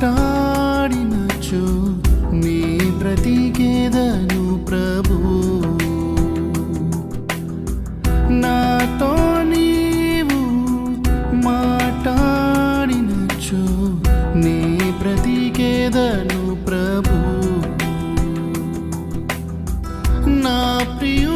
వెంటాడినచు నీ బ్రతికేదను ప్రభు. నాతో నీవు మాట్లాడినచు నీ బ్రతికేదను ప్రభు. నా ప్రియ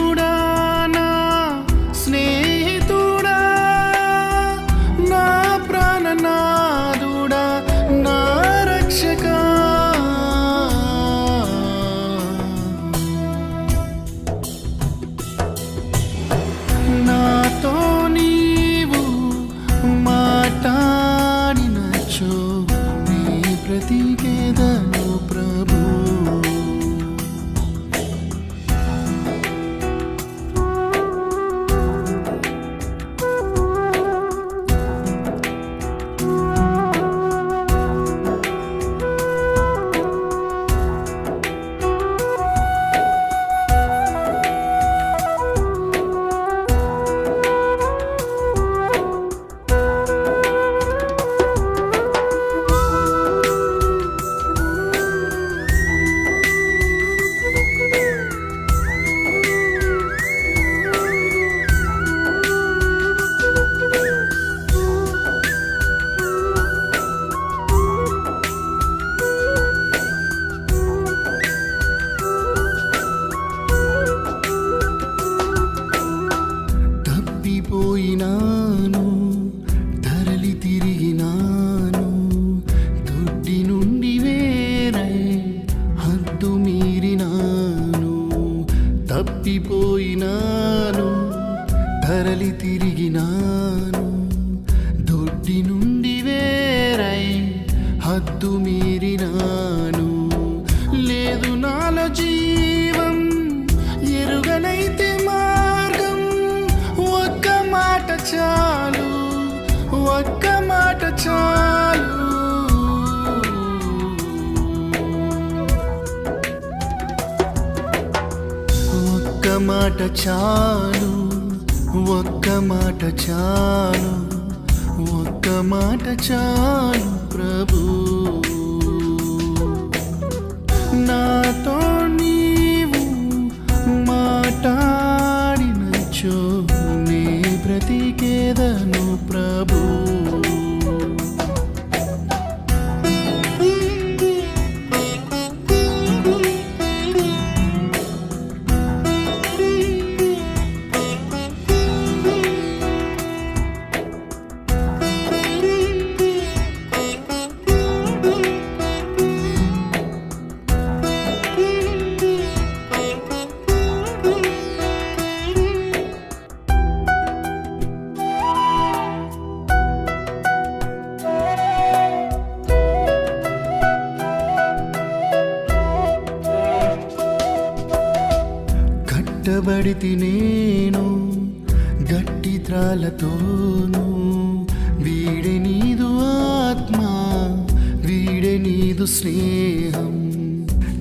పోయినాను ధరలి తిరిగినాను. దొడ్డి నుండి వేరై హద్దు మీరినాను. లేదు నాలో జీవం ఎరుగనైతే మార్గం. ఒక్క మాట చాలు ఒక్క మాట చాలు మాట చాలు ఒక్క మాట చాలు ఒక్క మాట చాలు ప్రభు. నాతో నీవు మాట్లాడినచో నీ బ్రతికేదను కట్టబడితి నేను గట్టి త్రాలతోను. వీడే నీదు ఆత్మ వీడే నీదు స్నేహం.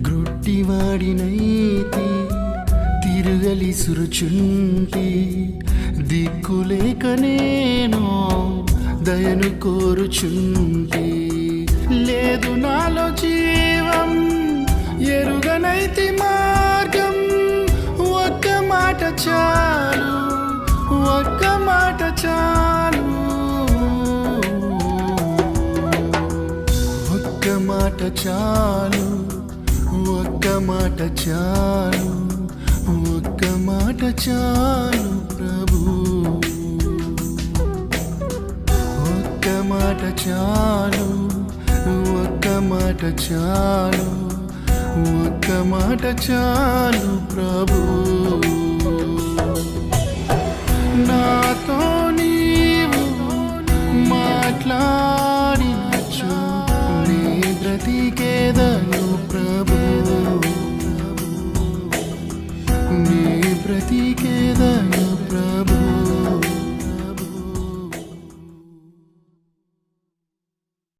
గ్రుట్టివాడినైతి తిరుగలి సురుచుంటి దిక్కులేక నేను దయను కోరుచుంటి. లేదు నాలో జీవం ఎరుగనైతి మా చాలు ఒక్క మాట చాలు. ఒక్క మాట చాలు ఒక్క మాట చాలు ఒక్క మాట చాలు ప్రభు. ఒక్క మాట చాలు ఒక్క మాట చాలు ఒక్క మాట చాలు ప్రభు. నాతో నీవు మాట్లాడినచో నీ బ్రతికేదను ప్రభు. నీ బ్రతికేదను ప్రభు.